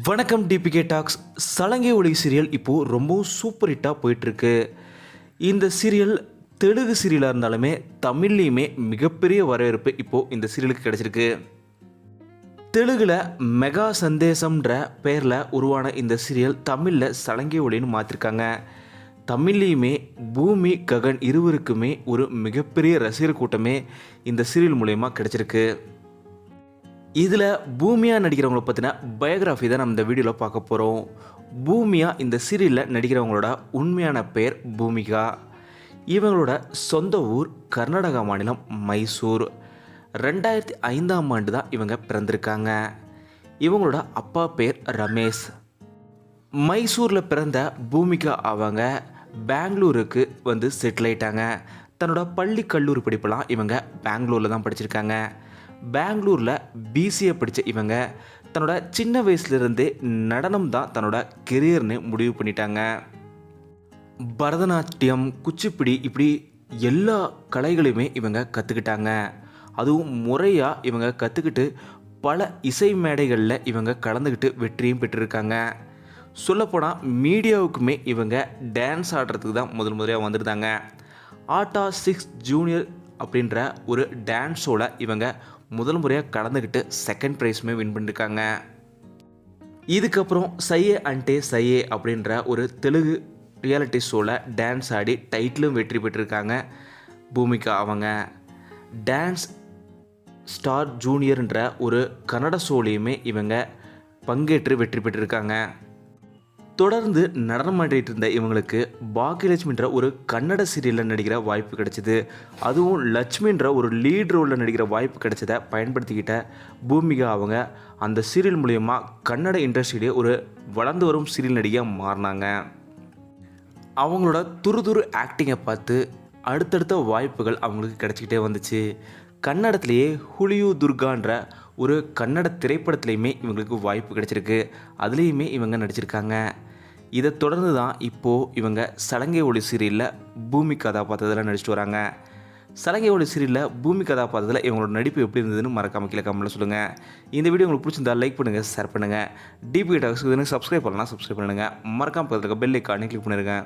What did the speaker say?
வணக்கம் DPK tax சலங்கை ஒளி சீரியல் இப்போது ரொம்பவும் சூப்பர் ஹிட்டாக போயிட்டுருக்கு. இந்த சீரியல் தெலுங்கு சீரியலாக இருந்தாலுமே தமிழ்லேயுமே மிகப்பெரிய வரவேற்பு இப்போது இந்த சீரியலுக்கு கிடச்சிருக்கு. தெலுங்கில் மெகா சந்தேசம்ன்ற பெயரில் உருவான இந்த சீரியல் தமிழில் சலங்கை ஒளின்னு மாற்றிருக்காங்க தமிழ்லேயுமே பூமி ககன் இருவருக்குமே ஒரு மிகப்பெரிய ரசிகர் கூட்டமே இந்த சீரியல் மூலயமா கிடச்சிருக்கு. இதில் பூமியா நடிக்கிறவங்கள பற்றின பயோகிராஃபி தான் நம்ம இந்த வீடியோவில் பார்க்க போகிறோம் பூமியா இந்த சீரியலில் நடிக்கிறவங்களோட உண்மையான பெயர் பூமிகா. இவங்களோட சொந்த ஊர் கர்நாடகா மாநிலம் மைசூர். ரெண்டாயிரத்தி ஐந்தாம் ஆண்டு தான் இவங்க பிறந்திருக்காங்க. இவங்களோட அப்பா பேர் ரமேஷ். மைசூரில் பிறந்த பூமிகா அவங்க பெங்களூருக்கு வந்து செட்டில் ஆயிட்டாங்க. தன்னோட பள்ளி கல்லூரி படிப்பெல்லாம் இவங்க பெங்களூரில் தான் படிச்சிருக்காங்க. பெங்களூரில் பிசிஏ படித்த இவங்க தன்னோட சின்ன வயசுலேருந்தே நடனம் தான் தன்னோட கெரியர்னு முடிவு பண்ணிட்டாங்க. பரதநாட்டியம் குச்சிப்பிடி இப்படி எல்லா கலைகளையுமே இவங்க கற்றுக்கிட்டாங்க அதுவும் முறையாக இவங்க கற்றுக்கிட்டு பல இசை மேடைகளில் இவங்க கலந்துக்கிட்டு வெற்றியும் பெற்றிருக்காங்க. சொல்லப்போனால் மீடியாவுக்குமே இவங்க டான்ஸ் ஆடுறதுக்கு தான் முதல் முறையாக வந்திருந்தாங்க. ஆட்டா சிக்ஸ் ஜூனியர் அப்படின்ற ஒரு டான்ஸோட ஷோவில் இவங்க முதல் முறையாக கலந்துக்கிட்டு செகண்ட் ப்ரைஸுமே வின் பண்ணியிருக்காங்க இதுக்கப்புறம் சையே அண்டே சையே அப்படின்ற ஒரு தெலுங்கு ரியாலிட்டி ஷோவில் டான்ஸ் ஆடி டைட்டிலும் வெற்றி பெற்றிருக்காங்க பூமிகா அவங்க. டான்ஸ் ஸ்டார் ஜூனியர்ன்ற ஒரு கன்னட ஷோலையுமே இவங்க பங்கேற்று வெற்றி பெற்றிருக்காங்க. தொடர்ந்து நடனமாடிட்டு இருந்த இவங்களுக்கு பாக்கியலட்சுமின்ற ஒரு கன்னட சீரியலில் நடிக்கிற வாய்ப்பு கிடைச்சிது. அதுவும் லட்சுமின்ற ஒரு லீட் ரோலில் நடிக்கிற வாய்ப்பு கிடைச்சதை பயன்படுத்திக்கிட்ட பூமிகா அவங்க அந்த சீரியல் மூலயமா கன்னட இண்டஸ்ட்ரியிலே ஒரு வளர்ந்து வரும் சீரியல் நடிகையாக மாறினாங்க. அவங்களோட துருதுரு ஆக்டிங்கை பார்த்து அடுத்தடுத்த வாய்ப்புகள் அவங்களுக்கு கிடச்சிக்கிட்டே வந்துச்சு. கன்னடத்திலேயே ஹுலியூ துர்கான்ற ஒரு கன்னட திரைப்படத்துலேயுமே இவங்களுக்கு வாய்ப்பு கிடச்சிருக்கு. அதுலேயுமே இவங்க நடிச்சிருக்காங்க. இதை தொடர்ந்து தான் இப்போது இவங்க சலங்கை ஒளி சீரியலில் பூமி கதாபாத்திரத்தில் நடிச்சிட்டு வராங்க. சலங்கை ஒளி சீரியலில் பூமி கதாபாத்திரத்தில் இவங்களோட நடிப்பு எப்படி இருந்ததுன்னு மறக்காம கீழே கமெண்ட்டில் சொல்லுங்கள் இந்த வீடியோ உங்களுக்கு பிடிச்சிருந்தா லைக் பண்ணுங்கள் ஷேர் பண்ணுங்கள் டிபி டாக்ஸ் சப்ஸ்கிரைப் பண்ணலாம் சப்ஸ்கிரைப் பண்ணுங்கள் மறக்காம பக்கத்தில் பெல் ஐக்கானே கிளிக் பண்ணிருங்க.